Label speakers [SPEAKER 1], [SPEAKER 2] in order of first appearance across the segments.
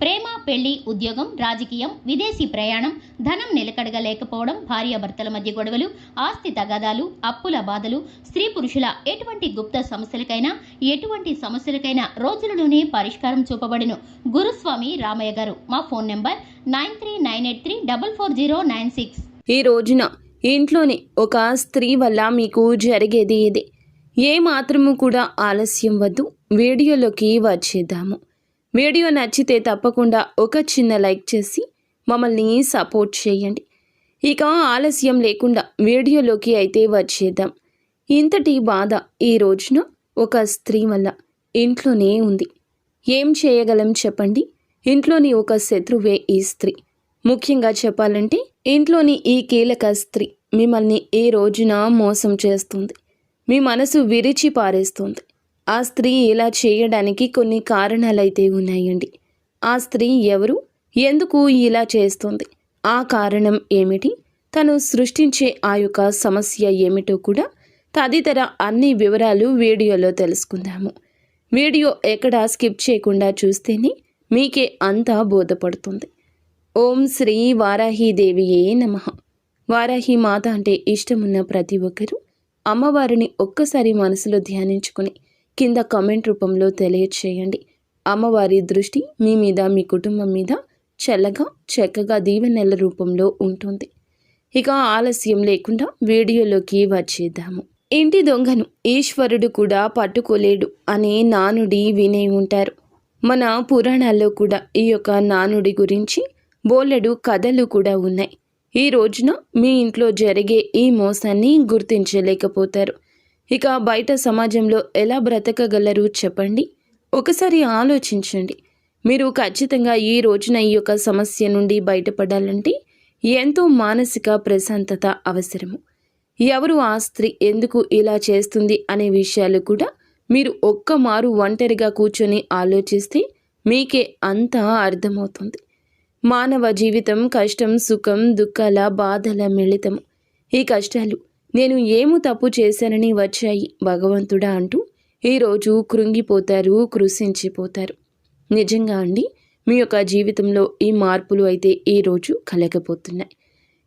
[SPEAKER 1] ప్రేమ పెళ్ళి ఉద్యోగం రాజకీయం విదేశీ ప్రయాణం ధనం నిలకడగా లేకపోవడం భార్యాభర్తల మధ్య గొడవలు ఆస్తి తగాదాలు అప్పుల బాధలు స్త్రీ పురుషుల ఎటువంటి గుప్త సమస్యలకైనా ఎటువంటి సమస్యలకైనా రోజులలోనే పరిష్కారం చూపబడును. గురుస్వామి రామయ్య గారు మా phone number nine three nine eight three double four zero nine six.
[SPEAKER 2] ఈ రోజున ఇంట్లోని ఒక స్త్రీ వల్ల మీకు జరిగేది ఇది ఏ మాత్రము కూడా ఆలస్యం వద్దు. వీడియోలోకి వచ్చేద్దాము. వీడియో నచ్చితే తప్పకుండా ఒక చిన్న లైక్ చేసి మమ్మల్ని సపోర్ట్ చేయండి. ఇక ఆలస్యం లేకుండా వీడియోలోకి అయితే వచ్చేద్దాం. ఇంతటి బాధ ఈ రోజున ఒక స్త్రీ వల్ల ఇంట్లోనే ఉంది. ఏం చేయగలం చెప్పండి? ఇంట్లోని ఒక శత్రువే ఈ స్త్రీ. ముఖ్యంగా చెప్పాలంటే ఇంట్లోని ఈ కీలక స్త్రీ మిమ్మల్ని ఈ రోజున మోసం చేస్తుంది. మీ మనసు విరిచి పారేస్తుంది. ఆ స్త్రీ ఇలా చేయడానికి కొన్ని కారణాలైతే ఉన్నాయండి. ఆ స్త్రీ ఎవరు? ఎందుకు ఇలా చేస్తుంది? ఆ కారణం ఏమిటి? తను సృష్టించే ఆ యొక్క సమస్య ఏమిటో కూడా తదితర అన్ని వివరాలు వీడియోలో తెలుసుకుందాము. వీడియో ఎక్కడ స్కిప్ చేయకుండా చూస్తేనే మీకే అంతా బోధపడుతుంది. ఓం శ్రీ వారాహీదేవియే నమ. వారాహి మాత అంటే ఇష్టమున్న ప్రతి ఒక్కరూ అమ్మవారిని ఒక్కసారి మనసులో ధ్యానించుకుని కింద కామెంట్ రూపంలో తెలియచేయండి. అమ్మవారి దృష్టి మీ మీద మీ కుటుంబం మీద చల్లగా చక్కగా దీవెనెల రూపంలో ఉంటుంది. ఇక ఆలస్యం లేకుండా వీడియోలోకి వచ్చేద్దాము. ఇంటి దొంగను ఈశ్వరుడు కూడా పట్టుకోలేడు అని నానుడి వినే ఉంటారు. మన పురాణాల్లో కూడా ఈ యొక్క నానుడి గురించి బోలెడు కథలు కూడా ఉన్నాయి. ఈ రోజున మీ ఇంట్లో జరిగే ఈ మోసాన్ని గుర్తించలేకపోతారు. ఇక బయట సమాజంలో ఎలా బ్రతకగలరు చెప్పండి. ఒకసారి ఆలోచించండి. మీరు ఖచ్చితంగా ఈ రోజున ఈ యొక్క సమస్య నుండి బయటపడాలంటే ఎంతో మానసిక ప్రశాంతత అవసరము. ఎవరు ఆ స్త్రీ ఎందుకు ఇలా చేస్తుంది అనే విషయాలు కూడా మీరు ఒక్క మారు ఒంటరిగా కూర్చొని ఆలోచిస్తే మీకే అంతా అర్థమవుతుంది. మానవ జీవితం కష్టం సుఖం దుఃఖాల బాధల మిళితం ఈ కష్టాలు నేను ఏము తప్పు చేశానని వచ్చాయి భగవంతుడా అంటూ ఈరోజు కృంగిపోతారు కృషించిపోతారు నిజంగా అండి మీ యొక్క జీవితంలో ఈ మార్పులు అయితే ఈరోజు కలగబోతున్నాయి.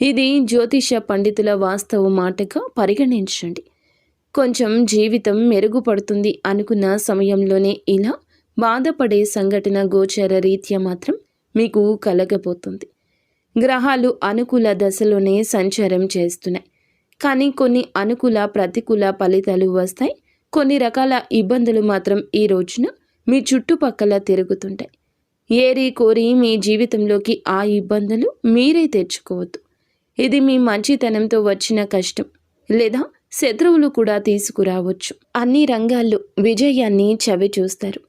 [SPEAKER 2] ఇది జ్యోతిష పండితుల వాస్తవ మాటగా పరిగణించండి. కొంచెం జీవితం మెరుగుపడుతుంది అనుకున్న సమయంలోనే ఇలా బాధపడే సంఘటన గోచర రీత్యా మాత్రం మీకు కలగబోతుంది. గ్రహాలు అనుకూల దశలోనే సంచారం చేస్తున్నాయి. కానీ కొన్ని అనుకూల ప్రతికూల ఫలితాలు వస్తాయి. కొన్ని రకాల ఇబ్బందులు మాత్రం ఈ రోజున మీ చుట్టుపక్కల తిరుగుతుంటాయి. ఏరి కోరి మీ జీవితంలోకి ఆ ఇబ్బందులు మీరే తెచ్చుకోవద్దు. ఇది మీ మంచితనంతో వచ్చిన కష్టం. లేదా శత్రువులు కూడా తీసుకురావచ్చు. అన్ని రంగాల్లో విజయాన్ని చవి చూస్తారు.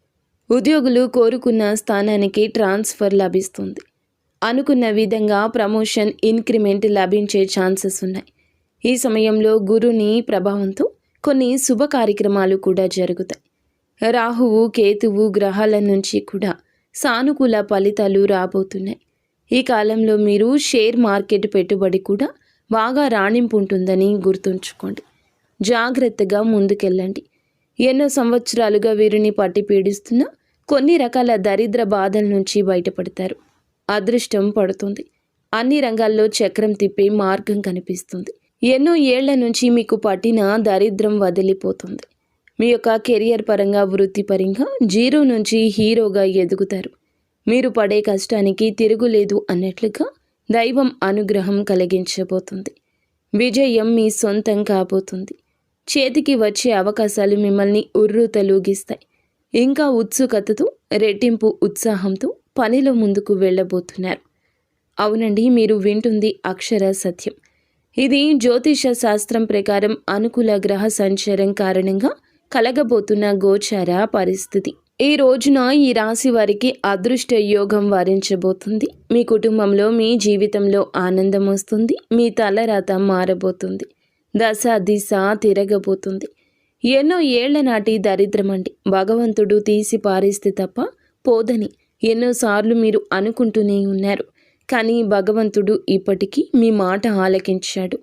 [SPEAKER 2] ఉద్యోగులు కోరుకున్న స్థానానికి ట్రాన్స్ఫర్ లభిస్తుంది. అనుకున్న విధంగా ప్రమోషన్ ఇంక్రిమెంట్ లభించే ఛాన్సెస్ ఉన్నాయి. ఈ సమయంలో గురుని ప్రభావంతో కొన్ని శుభ కార్యక్రమాలు కూడా జరుగుతాయి. రాహువు కేతువు గ్రహాల నుంచి కూడా సానుకూల ఫలితాలు రాబోతున్నాయి. ఈ కాలంలో మీరు షేర్ మార్కెట్ పెట్టుబడి కూడా బాగా రాణింపు ఉంటుందని గుర్తుంచుకోండి. జాగ్రత్తగా ముందుకెళ్ళండి. ఎన్నో సంవత్సరాలుగా వీరిని పట్టి పీడిస్తున్న కొన్ని రకాల దరిద్ర బాధల నుంచి బయటపడతారు. అదృష్టం పడుతుంది. అన్ని రంగాల్లో చక్రం తిప్పే మార్గం కనిపిస్తుంది. ఎన్నో ఏళ్ళ నుంచి మీకు పట్టిన దరిద్రం వదిలిపోతుంది. మీ యొక్క కెరియర్ పరంగా వృత్తిపరంగా జీరో నుంచి హీరోగా ఎదుగుతారు. మీరు పడే కష్టానికి తిరుగులేదు అన్నట్లుగా దైవం అనుగ్రహం కలిగించబోతుంది. విజయం మీ సొంతం కాబోతుంది. చేతికి వచ్చే అవకాశాలు మిమ్మల్ని ఉర్రు తలూగిస్తాయి ఇంకా ఉత్సుకతతో రెట్టింపు ఉత్సాహంతో పనిలో ముందుకు వెళ్ళబోతున్నారు. అవునండి మీరు వింటుంది అక్షర సత్యం. ఇది జ్యోతిష శాస్త్రం ప్రకారం అనుకూల గ్రహ సంచారం కారణంగా కలగబోతున్న గోచార పరిస్థితి. ఈ రోజున ఈ రాశి వారికి అదృష్ట యోగం వరించబోతుంది. మీ కుటుంబంలో మీ జీవితంలో ఆనందం వస్తుంది. మీ తలరాత మారబోతుంది. దశ దిశ తిరగబోతుంది. ఎన్నో ఏళ్ళ నాటి దరిద్రమండి భగవంతుడు తీసి పారేస్తే తప్ప పోదని. ఎన్నోసార్లు మీరు అనుకుంటూనే ఉన్నారు. కానీ భగవంతుడు ఇప్పటికీ మీ మాట ఆలకించాడు.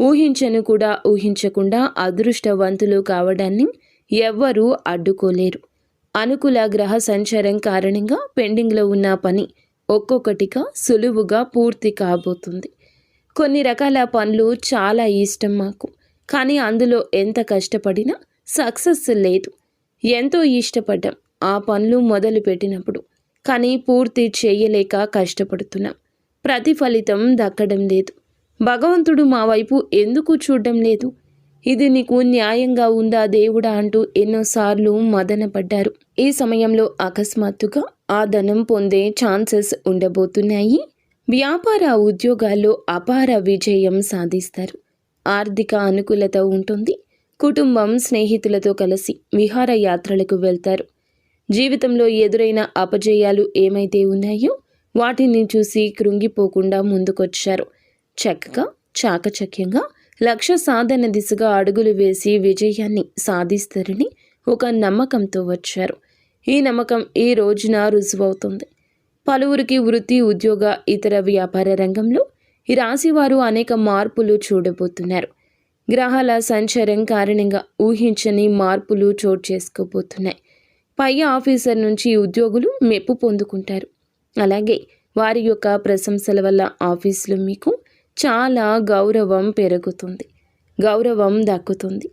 [SPEAKER 2] ఊహించను కూడా ఊహించకుండా అదృష్టవంతులు కావడాన్ని ఎవ్వరూ అడ్డుకోలేరు. అనుకూల గ్రహ సంచారం కారణంగా పెండింగ్లో ఉన్న పని ఒక్కొక్కటిగా సులువుగా పూర్తి కాబోతుంది. కొన్ని రకాల పనులు చాలా ఇష్టం మాకు కానీ అందులో ఎంత కష్టపడినా సక్సెస్ లేదు. ఎంతో ఇష్టపడ్డాం. ఆ పనులు మొదలు పెట్టినప్పుడు కానీ పూర్తి చేయలేక కష్టపడుతున్నాం. ప్రతిఫలితం దక్కడం లేదు. భగవంతుడు మా వైపు ఎందుకు చూడడం లేదు? ఇది నీకు న్యాయంగా ఉందా దేవుడా అంటూ ఎన్నోసార్లు మదనపడ్డారు. ఈ సమయంలో అకస్మాత్తుగా ఆ ధనం పొందే ఛాన్సెస్ ఉండబోతున్నాయి. వ్యాపార ఉద్యోగాల్లో అపార విజయం సాధిస్తారు. ఆర్థిక అనుకూలత ఉంటుంది. కుటుంబం స్నేహితులతో కలిసి విహారయాత్రలకు వెళ్తారు. జీవితంలో ఎదురైన అపజయాలు ఏమైతే ఉన్నాయో వాటిని చూసి కృంగిపోకుండా ముందుకొచ్చారు. చక్కగా చాకచక్యంగా లక్ష్య సాధన దిశగా అడుగులు వేసి విజయాన్ని సాధిస్తారని ఒక నమ్మకంతో వచ్చారు. ఈ నమ్మకం ఈ రోజున రుజువవుతుంది. పలువురికి వృత్తి ఉద్యోగ ఇతర వ్యాపార రంగంలో ఈ రాశివారు అనేక మార్పులు చూడబోతున్నారు. గ్రహాల సంచారం కారణంగా ఊహించని మార్పులు చోటు చేసుకోబోతున్నాయి. పై ఆఫీసర్ నుంచి ఉద్యోగులు మెప్పు పొందుకుంటారు. అలాగే వారి యొక్క ప్రశంసల వల్ల ఆఫీసులో మీకు చాలా గౌరవం పెరుగుతుంది. గౌరవం దక్కుతుంది.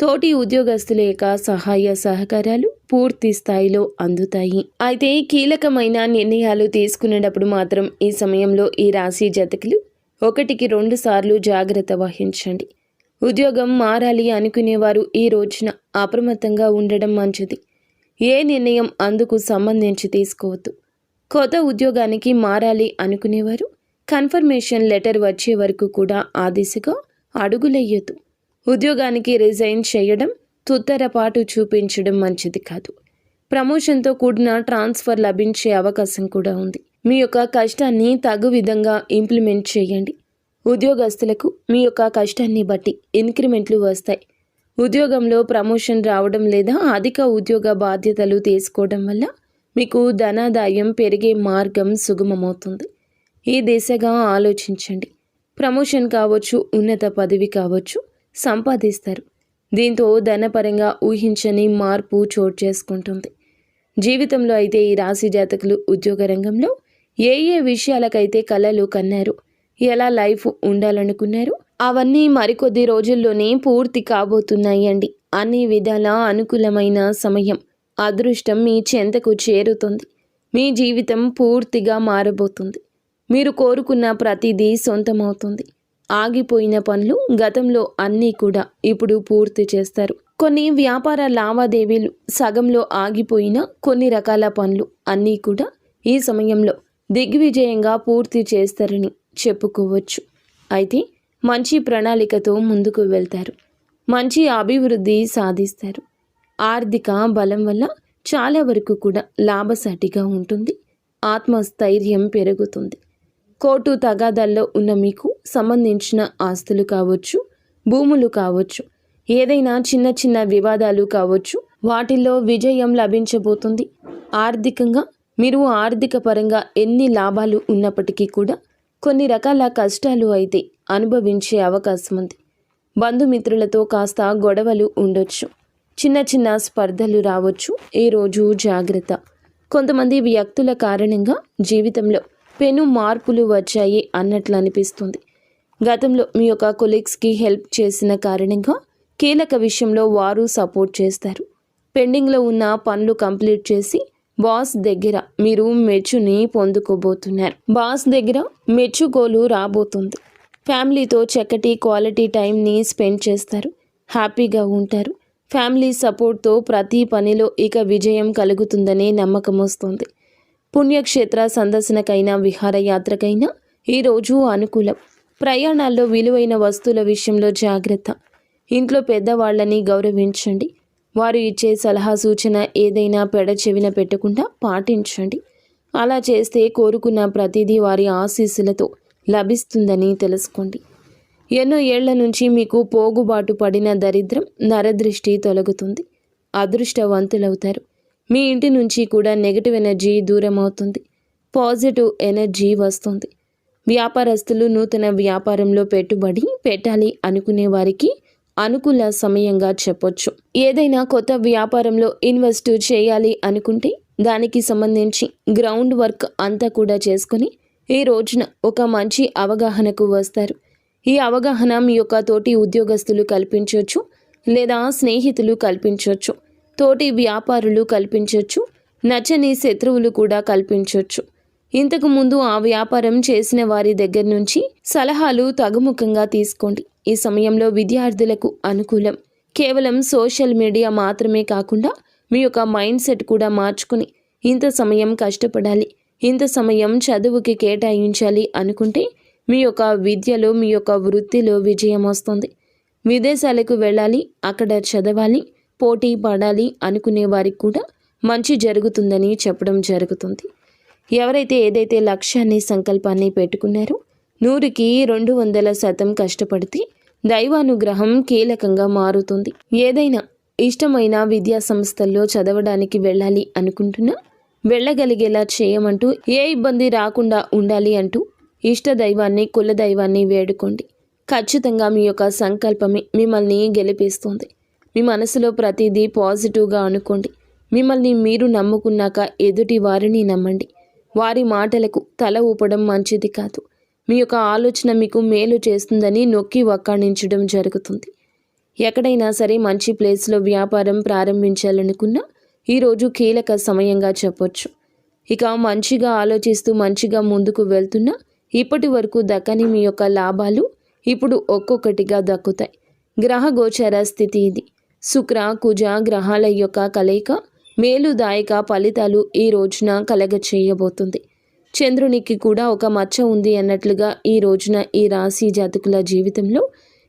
[SPEAKER 2] తోటి ఉద్యోగస్తుల యొక్క సహాయ సహకారాలు పూర్తి స్థాయిలో అందుతాయి. అయితే కీలకమైన నిర్ణయాలు తీసుకునేటప్పుడు మాత్రం ఈ సమయంలో ఈ రాశి జతకులు ఒకటికి రెండు సార్లు జాగ్రత్త వహించండి. ఉద్యోగం మారాలి అనుకునేవారు ఈ రోజున అప్రమత్తంగా ఉండడం మంచిది. ఏ నిర్ణయం అందుకు సంబంధించి తీసుకోవద్దు. కొత్త ఉద్యోగానికి మారాలి అనుకునేవారు కన్ఫర్మేషన్ లెటర్ వచ్చే వరకు కూడా ఆ దిశగా అడుగులెయ్యొద్దు. ఉద్యోగానికి రిజైన్ చేయడం తుత్తరపాటు చూపించడం మంచిది కాదు. ప్రమోషన్తో కూడిన ట్రాన్స్ఫర్ లభించే అవకాశం కూడా ఉంది. మీ యొక్క కష్టాన్ని తగు విధంగా ఇంప్లిమెంట్ చేయండి. ఉద్యోగస్తులకు మీ యొక్క కష్టాన్ని బట్టి ఇంక్రిమెంట్లు వస్తాయి. ఉద్యోగంలో ప్రమోషన్ రావడం లేదా అధిక ఉద్యోగ బాధ్యతలు తీసుకోవడం వల్ల మీకు ధనాదాయం పెరిగే మార్గం సుగమమవుతుంది. ఈ దిశగా ఆలోచించండి. ప్రమోషన్ కావచ్చు ఉన్నత పదవి కావచ్చు సంపాదిస్తారు. దీంతో ధనపరంగా ఊహించని మార్పు చోటు చేసుకుంటుంది. జీవితంలో అయితే ఈ రాశి జాతకులు ఉద్యోగ రంగంలో ఏ ఏ విషయాలకైతే కలలు కన్నారు ఎలా లైఫ్ ఉండాలనుకున్నారు అవన్నీ మరికొద్ది రోజుల్లోనే పూర్తి కాబోతున్నాయి అండి అన్ని విధాల అనుకూలమైన సమయం. అదృష్టం మీ చెంతకు చేరుతుంది. మీ జీవితం పూర్తిగా మారబోతుంది. మీరు కోరుకున్న ప్రతిదీ సొంతమవుతుంది. ఆగిపోయిన పనులు గతంలో అన్నీ కూడా ఇప్పుడు పూర్తి చేస్తారు. కొన్ని వ్యాపార లావాదేవీలు సగంలో ఆగిపోయిన కొన్ని రకాల పనులు అన్నీ కూడా ఈ సమయంలో దిగ్విజయంగా పూర్తి చేస్తారని చెప్పుకోవచ్చు. అయితే మంచి ప్రణాళికతో ముందుకు వెళ్తారు. మంచి అభివృద్ధి సాధిస్తారు. ఆర్థిక బలం వల్ల చాలా వరకు కూడా లాభసాటిగా ఉంటుంది. ఆత్మస్థైర్యం పెరుగుతుంది. కోర్టు తగాదాల్లో ఉన్న మీకు సంబంధించిన ఆస్తులు కావచ్చు భూములు కావచ్చు ఏదైనా చిన్న చిన్న వివాదాలు కావచ్చు వాటిల్లో విజయం లభించబోతుంది. ఆర్థికంగా మీరు ఆర్థిక పరంగా ఎన్ని లాభాలు ఉన్నప్పటికీ కూడా కొన్ని రకాల కష్టాలు అయితే అనుభవించే అవకాశం ఉంది బంధుమిత్రులతో కాస్త గొడవలు ఉండొచ్చు. చిన్న చిన్న స్పర్ధలు రావచ్చు. ఈ రోజు జాగ్రత్త. కొంతమంది వ్యక్తుల కారణంగా జీవితంలో పెను మార్పులు వచ్చాయి అన్నట్లు అనిపిస్తుంది గతంలో మీ యొక్క కొలీగ్స్కి హెల్ప్ చేసిన కారణంగా కీలక విషయంలో వారు సపోర్ట్ చేస్తారు. పెండింగ్లో ఉన్న పనులు కంప్లీట్ చేసి బాస్ దగ్గర మీరు మెచ్చుని పొందుకోబోతున్నారు. బాస్ దగ్గర మెచ్చుకోలు రాబోతుంది. ఫ్యామిలీతో చక్కటి క్వాలిటీ టైంని స్పెండ్ చేస్తారు. హ్యాపీగా ఉంటారు. ఫ్యామిలీ సపోర్ట్తో ప్రతి పనిలో ఇక విజయం కలుగుతుందనే నమ్మకం వస్తుంది. పుణ్యక్షేత్ర సందర్శనకైనా విహారయాత్రకైనా ఈరోజు అనుకూలం. ప్రయాణాల్లో విలువైన వస్తువుల విషయంలో జాగ్రత్త. ఇంట్లో పెద్దవాళ్ళని గౌరవించండి. వారు ఇచ్చే సలహా సూచన ఏదైనా పెడ చెవిన పెట్టకుండా పాటించండి. అలా చేస్తే కోరుకున్న ప్రతిదీ వారి ఆశీస్సులతో లభిస్తుందని తెలుసుకోండి. ఎన్నో ఏళ్ళ నుంచి మీకు పోగుబాటు పడిన దరిద్రం నరదృష్టి తొలగుతుంది. అదృష్టవంతులవుతారు. మీ ఇంటి నుంచి కూడా నెగిటివ్ ఎనర్జీ దూరం అవుతుంది పాజిటివ్ ఎనర్జీ వస్తుంది. వ్యాపారస్తులు నూతన వ్యాపారంలో పెట్టుబడి పెట్టాలి అనుకునే వారికి అనుకూల సమయంగా చెప్పొచ్చు. ఏదైనా కొత్త వ్యాపారంలో ఇన్వెస్ట్ చేయాలి అనుకుంటే దానికి సంబంధించి గ్రౌండ్ వర్క్ అంతా కూడా చేసుకొని ఈ రోజున ఒక మంచి అవగాహనకు వస్తారు. ఈ అవగాహన మీ యొక్క తోటి ఉద్యోగస్తులు కల్పించవచ్చు లేదా స్నేహితులు కల్పించవచ్చు తోటి వ్యాపారులు కల్పించవచ్చు నచ్చని శత్రువులు కూడా కల్పించవచ్చు ఇంతకు ముందు ఆ వ్యాపారం చేసిన వారి దగ్గర నుంచి సలహాలు తగుముఖంగా తీసుకోండి. ఈ సమయంలో విద్యార్థులకు అనుకూలం. కేవలం సోషల్ మీడియా మాత్రమే కాకుండా మీ యొక్క మైండ్ సెట్ కూడా మార్చుకుని ఇంత సమయం కష్టపడాలి. ఇంత సమయం చదువుకి కేటాయించాలి అనుకుంటే మీ యొక్క విద్యలో మీ యొక్క వృత్తిలో విజయం వస్తుంది. విదేశాలకు వెళ్ళాలి అక్కడ చదవాలి పోటీ పడాలి అనుకునే వారికి కూడా మంచి జరుగుతుందని చెప్పడం జరుగుతుంది. ఎవరైతే ఏదైతే లక్ష్యాన్ని సంకల్పాన్ని పెట్టుకున్నారో నూరుకి రెండు వందల శాతం కష్టపడితే దైవానుగ్రహం కీలకంగా మారుతుంది. ఏదైనా ఇష్టమైన విద్యా సంస్థల్లో చదవడానికి వెళ్ళాలి అనుకుంటున్నా వెళ్ళగలిగేలా చేయమంటూ ఏ ఇబ్బంది రాకుండా ఉండాలి అంటూ ఇష్ట దైవాన్ని కుల దైవాన్ని వేడుకోండి. ఖచ్చితంగా మీ యొక్క సంకల్పమే మిమ్మల్ని గెలిపిస్తుంది. మీ మనసులో ప్రతిదీ పాజిటివ్గా అనుకోండి. మిమ్మల్ని మీరు నమ్ముకున్నాక ఎదుటి వారిని నమ్మండి. వారి మాటలకు తల ఊపడం మంచిది కాదు. మీ యొక్క ఆలోచన మీకు మేలు చేస్తుందని నొక్కి వక్కాణించడం జరుగుతుంది. ఎక్కడైనా సరే మంచి ప్లేస్లో వ్యాపారం ప్రారంభించాలనుకున్నా ఈరోజు కీలక సమయంగా చెప్పొచ్చు. ఇక మంచిగా ఆలోచిస్తూ మంచిగా ముందుకు వెళ్తున్నా ఇప్పటి వరకు దక్కని మీ యొక్క లాభాలు ఇప్పుడు ఒక్కొక్కటిగా దక్కుతాయి. గ్రహ గోచర స్థితి ఇది. శుక్ర కుజ గ్రహాల యొక్క కలయిక మేలుదాయక ఫలితాలు ఈ రోజున కలగ చేయబోతుంది చంద్రునికి కూడా ఒక మచ్చ ఉంది అన్నట్లుగా ఈ రోజున ఈ రాశి జాతకుల జీవితంలో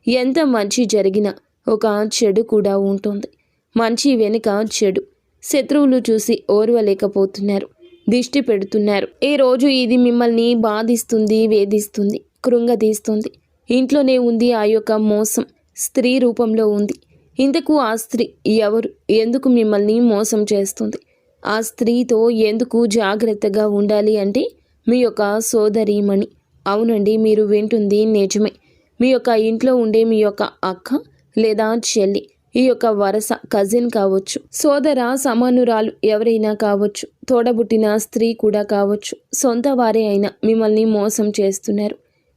[SPEAKER 2] ఎంత మంచి జరిగినా ఒక చెడు కూడా ఉంటుంది. మంచి వెనుక చెడు. శత్రువులు చూసి ఓర్వలేకపోతున్నారు. దిష్టి పెడుతున్నారు. ఈ రోజు ఇది మిమ్మల్ని బాధిస్తుంది వేధిస్తుంది కృంగదీస్తుంది. ఇంట్లోనే ఉంది ఆ యొక్క మోసం. స్త్రీ రూపంలో ఉంది. ఇంతకు ఆ స్త్రీ ఎవరు? ఎందుకు మిమ్మల్ని మోసం చేస్తుంది? ఆ స్త్రీతో ఎందుకు జాగ్రత్తగా ఉండాలి అంటే మీ యొక్క సోదరీమణి. అవునండి మీరు వింటుంది నిజమే. మీ యొక్క ఇంట్లో ఉండే మీ యొక్క అక్క లేదా చెల్లి ఈ యొక్క వరస కజిన్ కావచ్చు సోదర సమానురాలు ఎవరైనా కావచ్చు తోడబుట్టిన స్త్రీ కూడా కావచ్చు సొంత వారే అయినా మిమ్మల్ని మోసం చేస్తున్నారు.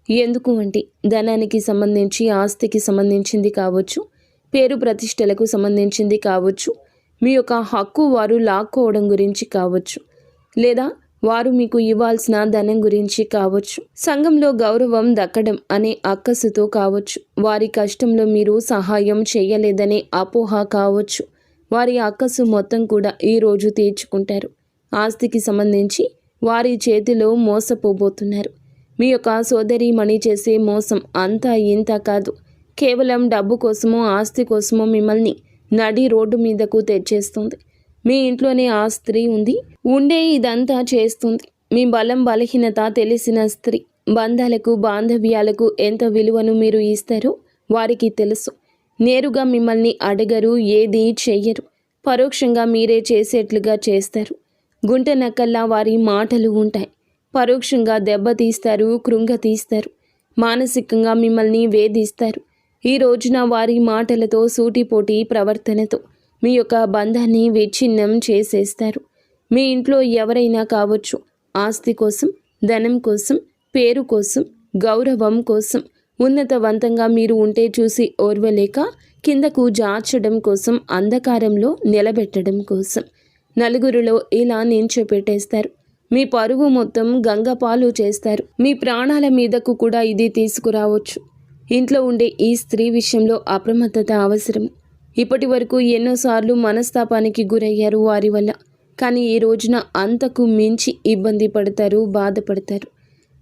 [SPEAKER 2] ఎందుకు అంటే ధనానికి సంబంధించి ఆస్తికి సంబంధించింది కావచ్చు పేరు ప్రతిష్టలకు సంబంధించింది కావచ్చు మీ యొక్క హక్కు వారు లాక్కోవడం గురించి కావచ్చు లేదా వారు మీకు ఇవ్వాల్సిన ధనం గురించి కావచ్చు. సంఘంలో గౌరవం దక్కడం అనే అక్కసుతో కావచ్చు. వారి కష్టంలో మీరు సహాయం చేయలేదనే అపోహ కావచ్చు. వారి అక్కసు మొత్తం కూడా ఈరోజు తీర్చుకుంటారు. ఆస్తికి సంబంధించి వారి చేతిలో మోసపోబోతున్నారు. మీ యొక్క సోదరి మణి చేసే మోసం అంతా ఇంత కాదు. కేవలం డబ్బు కోసమో ఆస్తి కోసమో మిమ్మల్ని నడి రోడ్డు మీదకు తెచ్చేస్తుంది. మీ ఇంట్లోనే ఆ స్త్రీ ఉంది. ఉండే ఇదంతా చేస్తుంది. మీ బలం బలహీనత తెలిసిన స్త్రీ. బంధాలకు బాంధవ్యాలకు ఎంత విలువను మీరు ఇస్తారో వారికి తెలుసు. నేరుగా మిమ్మల్ని అడగరు ఏది చెయ్యరు. పరోక్షంగా మీరే చేసేట్లుగా చేస్తారు. గుంట నక్కల్లా వారి మాటలు ఉంటాయి. పరోక్షంగా దెబ్బతీస్తారు కృంగతీస్తారు మానసికంగా మిమ్మల్ని వేధిస్తారు. ఈ రోజున వారి మాటలతో సూటిపోటీ ప్రవర్తనతో మీ యొక్క బంధాన్ని విచ్ఛిన్నం చేసేస్తారు. మీ ఇంట్లో ఎవరైనా కావచ్చు ఆస్తి కోసం ధనం కోసం పేరు కోసం గౌరవం కోసం ఉన్నతవంతంగా మీరు ఉంటే చూసి ఓర్వలేక కిందకు జార్చడం కోసం అంధకారంలో నిలబెట్టడం కోసం. నలుగురిలో ఇలా నించోపెట్టేస్తారు మీ పరువు మొత్తం గంగపాలు చేస్తారు. మీ ప్రాణాల మీదకు కూడా ఇది తీసుకురావచ్చు. ఇంట్లో ఉండే ఈ స్త్రీ విషయంలో అప్రమత్తత అవసరం. ఇప్పటి వరకు ఎన్నోసార్లు మనస్తాపానికి గురయ్యారు వారి వల్ల. కానీ ఈ రోజున అంతకు మించి ఇబ్బంది పడతారు బాధపడతారు.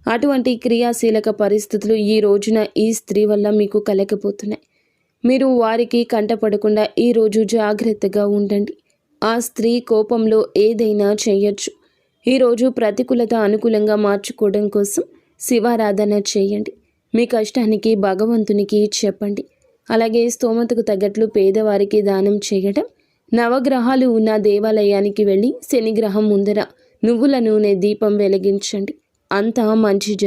[SPEAKER 2] అటువంటి క్రియాశీలక పరిస్థితులు ఈ రోజున ఈ స్త్రీ వల్ల మీకు కలగపోతున్నాయి మీరు వారికి కంటపడకుండా ఈరోజు జాగ్రత్తగా ఉండండి. ఆ స్త్రీ కోపంలో ఏదైనా చేయొచ్చు. ఈరోజు ప్రతికూలత అనుకూలంగా మార్చుకోవడం కోసం శివారాధన చేయండి. మీ కష్టానికి భగవంతునికి చెప్పండి. అలాగే స్తోమతకు తగ్గట్లు పేదవారికి దానం చేయడం నవగ్రహాలు ఉన్న దేవాలయానికి వెళ్ళి శనిగ్రహం ముందర నువ్వుల నూనె దీపం వెలిగించండి. అంతా మంచి జరుగు